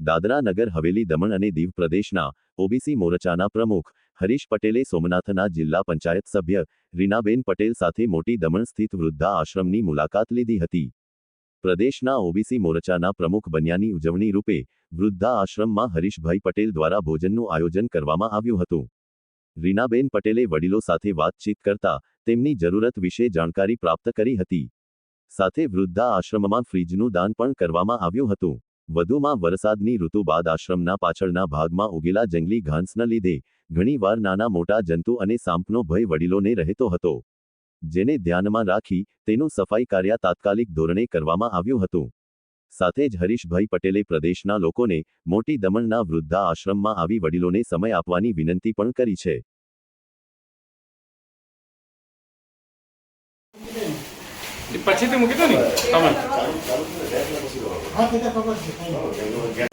દાદરા નગર હવેલી દમણ અને દીવ પ્રદેશના ઓબીસી મોરચાના પ્રમુખ હરીશ પટેલે સોમનાથના જિલ્લા પંચાયત સભ્ય રીનાબેન પટેલ સાથે મોટી દમણ સ્થિત વૃદ્ધા આશ્રમની મુલાકાત લીધી હતી. પ્રદેશના ઓબીસી મોરચાના પ્રમુખ બન્યાની ઉજવણી રૂપે વૃદ્ધા આશ્રમમાં હરીશભાઈ પટેલ દ્વારા ભોજનનું આયોજન કરવામાં આવ્યું હતું. રીનાબેન પટેલે વડીલો સાથે વાતચીત કરતા તેમની જરૂરત વિશે જાણકારી પ્રાપ્ત કરી હતી. સાથે વૃદ્ધા આશ્રમમાં ફ્રીજનું દાન પણ કરવામાં આવ્યું હતું. વધુમાં વરસાદની ઋતુ બાદ આશ્રમના પાછળના ભાગમાં ઉગેલા જંગલી ઘાસના લીધે ઘણીવાર નાના મોટા જંતુ અને સાંપનો ભય વડીલોને રહેતો હતો, જેને ધ્યાનમાં રાખી તેનું સફાઈ કાર્ય તાત્કાલિક ધોરણે કરવામાં આવ્યું હતું. સાથે જ હરીશભાઈ પટેલે પ્રદેશના લોકોને મોટી દમણના વૃદ્ધા આશ્રમમાં આવી વડીલોને સમય આપવાની વિનંતી પણ કરી છે. પછી હા તે તો ખબર છે